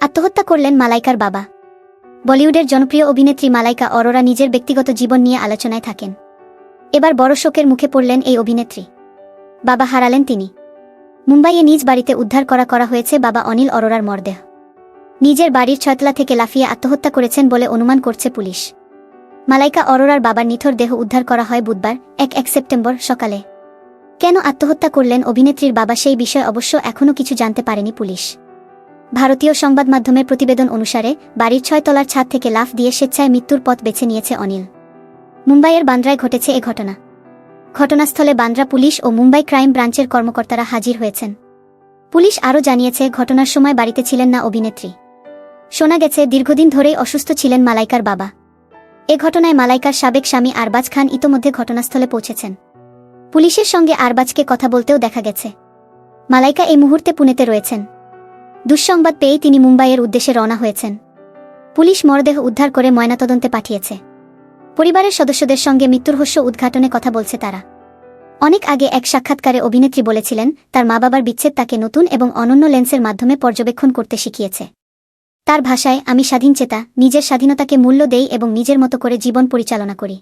আত্মহত্যা করলেন মালাইকার বাবা। বলিউডের জনপ্রিয় অভিনেত্রী মালাইকা অরোরা নিজের ব্যক্তিগত জীবন নিয়ে আলোচনায় থাকেন। এবার বড় শোকের মুখে পড়লেন এই অভিনেত্রী। বাবা হারালেন তিনি। মুম্বাইয়ে নিজ বাড়িতে উদ্ধার করা করা হয়েছে বাবা অনিল অরোরার মরদেহ। নিজের বাড়ির ছয়তলা থেকে লাফিয়ে আত্মহত্যা করেছেন বলে অনুমান করছে পুলিশ। মালাইকা অরোরার বাবার নিথর দেহ উদ্ধার করা হয় বুধবার, এক এক সেপ্টেম্বর সকালে। কেন আত্মহত্যা করলেন অভিনেত্রীর বাবা সেই বিষয়ে অবশ্য এখনও কিছু জানতে পারেনি পুলিশ। ভারতীয় সংবাদ মাধ্যমের প্রতিবেদন অনুসারে, বাড়ির ছয় তলার ছাদ থেকে লাফ দিয়ে স্বেচ্ছায় মৃত্যুর পথ বেছে নিয়েছে অনিল। মুম্বাইয়ের বান্দ্রায় ঘটেছে এ ঘটনা। ঘটনাস্থলে বান্দ্রা পুলিশ ও মুম্বাই ক্রাইম ব্রাঞ্চের কর্মকর্তারা হাজির হয়েছেন। পুলিশ আরও জানিয়েছে, ঘটনার সময় বাড়িতে ছিলেন না অভিনেত্রী। শোনা গেছে, দীর্ঘদিন ধরেই অসুস্থ ছিলেন মালাইকার বাবা। এ ঘটনায় মালাইকার সাবেক স্বামী আরবাজ খান ইতোমধ্যে ঘটনাস্থলে পৌঁছেছেন। পুলিশের সঙ্গে আরবাজকে কথা বলতেও দেখা গেছে। মালাইকা এই মুহূর্তে পুনেতে রয়েছেন। দুঃসংবাদ পেয়েই তিনি মুম্বাইয়ের উদ্দেশ্যে রওনা হয়েছেন। পুলিশ মরদেহ উদ্ধার করে ময়নাতদন্তে পাঠিয়েছে। পরিবারের সদস্যদের সঙ্গে মৃত্যুরহস্য উদ্ঘাটনে কথা বলছে তারা। অনেক আগে এক সাক্ষাৎকারে অভিনেত্রী বলেছিলেন, তার মা বাবার বিচ্ছেদ তাকে নতুন এবং অনন্য লেন্সের মাধ্যমে পর্যবেক্ষণ করতে শিখিয়েছে। তার ভাষায়, আমি স্বাধীনচেতা নিজের স্বাধীনতাকে মূল্য দেই এবং নিজের মতো করে জীবন পরিচালনা করি।